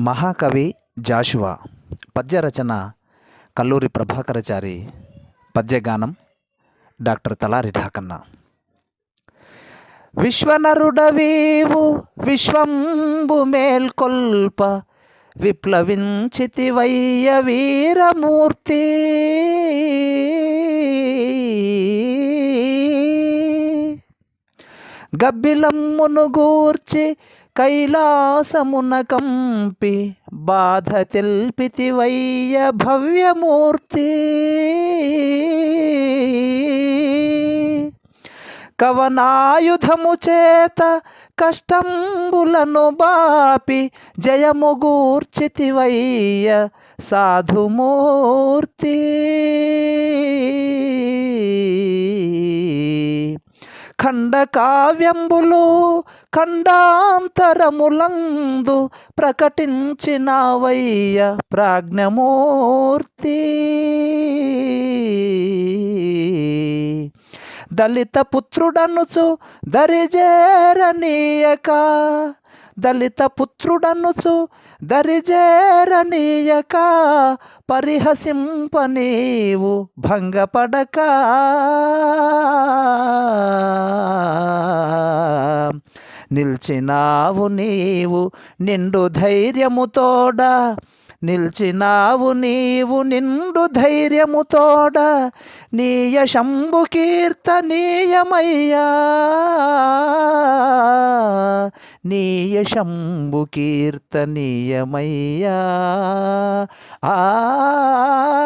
మహాకవి జాషువా పద్య రచన కల్లూరి ప్రభాకరచారి పద్యగానం డాక్టర్ తలారి ఢాకన్న. విశ్వనరుడవీవు విశ్వంబు మేల్కొల్ప విప్లవించితివయ్య వీరమూర్తి. గబ్బిలమ్మును గూర్చి కైలాసమున కంపి బాధ తెల్పితివయ్య భవ్యమూర్తి. కవనాయుధము చేత కష్టంబులను బాపి జయము గూర్చితివయ్య సాధుమూర్తి. ఖండ కావ్యంబులు ఖండాంతరములందు ప్రకటించినవయ్య ప్రాజ్ఞమూర్తి. దళిత పుత్రుడనుచు దరిజేరనీయక దళిత పుత్రుడనుచు దరిజేరనీయక పరిహసింపనీవు భంగపడక. నిల్చినావు నీవు నిండు ధైర్యముతోడ నిల్చినావు నీవు నిండు ధైర్యముతోడ నీయ శంభు కీర్తనీయమయ్యా. నీయ శంభు కీర్తనీయమయ్యా. ఆ ఆ